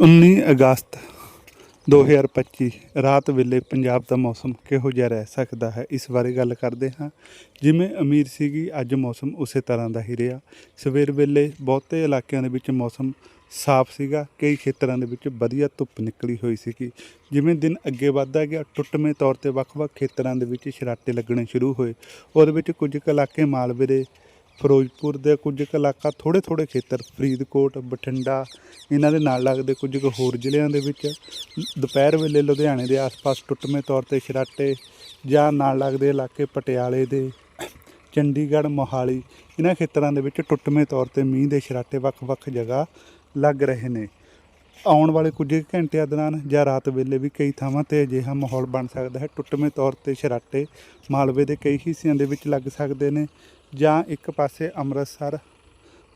19 ਅਗਸਤ 2025 ਰਾਤ ਵੇਲੇ ਪੰਜਾਬ ਦਾ ਮੌਸਮ ਕਿਹੋ ਜਿਹਾ ਰਹਿ ਸਕਦਾ ਹੈ? ਇਸ ਬਾਰੇ ਗੱਲ ਕਰਦੇ ਹਾਂ। ਜਿਵੇਂ ਅਮੀਰ ਸੀਗੀ, ਅੱਜ ਮੌਸਮ ਉਸੇ ਤਰ੍ਹਾਂ ਦਾ ਹੀ ਰਿਹਾ। ਸਵੇਰ ਵੇਲੇ ਬਹੁਤੇ ਇਲਾਕਿਆਂ ਦੇ ਵਿੱਚ ਮੌਸਮ ਸਾਫ਼ ਸੀਗਾ, ਕਈ ਖੇਤਰਾਂ ਦੇ ਵਿੱਚ ਵਧੀਆ ਧੁੱਪ ਨਿਕਲੀ ਹੋਈ ਸੀਗੀ। ਜਿਵੇਂ ਦਿਨ ਅੱਗੇ ਵੱਧਦਾ ਗਿਆ, ਟੁੱਟਵੇਂ ਤੌਰ ਤੇ ਵੱਖ-ਵੱਖ ਖੇਤਰਾਂ ਦੇ ਵਿੱਚ ਛਰਾਟੇ ਲੱਗਣੇ ਸ਼ੁਰੂ ਹੋਏ। ਉਹਦੇ ਵਿੱਚ ਕੁਝ ਕੁ ਇਲਾਕੇ ਮਾਲਵੇ ਦੇ ਫਿਰੋਜ਼ਪੁਰ ਦੇ ਕੁਝ ਕੁ ਇਲਾਕਾ ਥੋੜੇ ਥੋੜੇ ਖੇਤਰ, ਫਰੀਦਕੋਟ, ਬਠਿੰਡਾ, ਇਹਨਾਂ ਦੇ ਨਾਲ ਲੱਗਦੇ ਕੁਝ ਕੁ ਹੋਰ ਜ਼ਿਲ੍ਹਿਆਂ ਦੇ ਵਿੱਚ ਦੁਪਹਿਰ ਵੇਲੇ ਲੁਧਿਆਣੇ ਦੇ ਆਸ-ਪਾਸ ਟੁੱਟਵੇਂ ਤੌਰ ਤੇ ਸਰਾਟੇ ਜਾਂ ਨਾਲ ਲੱਗਦੇ ਇਲਾਕੇ ਪਟਿਆਲੇ ਦੇ ਚੰਡੀਗੜ੍ਹ, ਮੋਹਾਲੀ, ਇਹਨਾਂ ਖੇਤਰਾਂ ਦੇ ਵਿੱਚ ਟੁੱਟਵੇਂ ਤੌਰ ਤੇ ਮੀਂਹ ਦੇ ਸਰਾਟੇ ਵੱਖ-ਵੱਖ ਜਗ੍ਹਾ ਲੱਗ ਰਹੇ ਨੇ। ਆਉਣ ਵਾਲੇ ਕੁਝ ਕੁ ਘੰਟਿਆਂ ਦੌਰਾਨ ਜਾਂ ਰਾਤ ਵੇਲੇ ਵੀ ਕਈ ਥਾਵਾਂ ਤੇ ਅਜਿਹਾ ਮਾਹੌਲ ਬਣ ਸਕਦਾ ਹੈ। ਟੁੱਟਵੇਂ ਤੌਰ ਤੇ ਸ਼ਰਾਟੇ ਮਾਲਵੇ ਦੇ ਕਈ ਹਿੱਸਿਆਂ ਦੇ ਵਿੱਚ ਲੱਗ ਸਕਦੇ ਨੇ ਜਾਂ ਇੱਕ ਪਾਸੇ ਅੰਮ੍ਰਿਤਸਰ,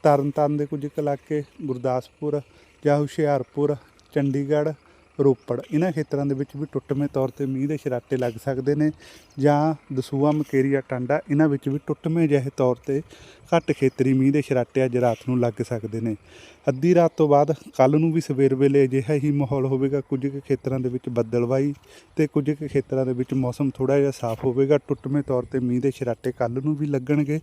ਤਰਨਤਾਰਨ ਦੇ ਕੁਝ ਕੁ ਇਲਾਕੇ, ਗੁਰਦਾਸਪੁਰ ਜਾਂ ਹੁਸ਼ਿਆਰਪੁਰ, ਚੰਡੀਗੜ੍ਹ ਰੋਪੜ। ਇਹਨਾਂ ਖੇਤਰਾਂ ਦੇ ਵਿੱਚ ਵੀ ਟੁੱਟਵੇਂ ਤੌਰ ਤੇ ਮੀਂਹ ਦੇ ਛਰਾਟੇ ਲੱਗ ਸਕਦੇ ਨੇ ਜਾਂ ਦਸੂਆ ਮਕੇਰੀਆ ਟਾਂਡਾ, ਇਹਨਾਂ ਵਿੱਚ ਵੀ ਟੁੱਟਵੇਂ ਜਿਹੇ ਤੌਰ ਤੇ ਘੱਟ ਖੇਤਰੀ ਮੀਂਹ ਦੇ ਛਰਾਟੇ ਅੱਜ ਰਾਤ ਨੂੰ ਲੱਗ ਸਕਦੇ ਨੇ। ਅੱਧੀ ਰਾਤ ਤੋਂ ਬਾਅਦ ਕੱਲ ਨੂੰ ਵੀ ਸਵੇਰ ਵੇਲੇ ਅਜਿਹਾ ਹੀ ਮਾਹੌਲ ਹੋਵੇਗਾ। ਕੁਝ ਕੁ ਖੇਤਰਾਂ ਦੇ ਵਿੱਚ ਬੱਦਲਵਾਈ ਤੇ ਕੁਝ ਕੁ ਖੇਤਰਾਂ ਦੇ ਵਿੱਚ ਮੌਸਮ ਥੋੜਾ ਜਿਹਾ ਸਾਫ਼ ਹੋਵੇਗਾ। ਟੁੱਟਵੇਂ ਤੌਰ ਤੇ ਮੀਂਹ ਦੇ ਛਰਾਟੇ ਕੱਲ ਨੂੰ ਵੀ ਲੱਗਣਗੇ।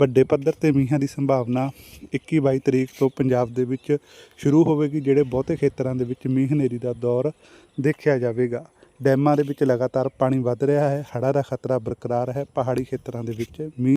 ਵੱਡੇ ਪੱਧਰ ਤੇ ਮੀਂਹਾਂ ਦੀ ਸੰਭਾਵਨਾ 21 22 ਤਰੀਕ ਤੋਂ ਪੰਜਾਬ ਦੇ ਵਿੱਚ ਸ਼ੁਰੂ ਹੋਵੇਗੀ, ਜਿਹੜੇ ਬਹੁਤੇ ਖੇਤਰਾਂ ਦੇ ਵਿੱਚ ਮੀਂਹ ਹਨੇਰੀ ਦਾ ਦੌਰ ਦੇਖਿਆ ਜਾਵੇਗਾ। ਡੈਮਾਂ ਦੇ ਵਿੱਚ ਲਗਾਤਾਰ ਪਾਣੀ ਵੱਧ ਰਿਹਾ ਹੈ, ਹੜ੍ਹਾਂ ਦਾ ਖਤਰਾ ਬਰਕਰਾਰ ਹੈ, ਪਹਾੜੀ ਖੇਤਰਾਂ ਦੇ ਵਿੱਚ ਮੀਂਹ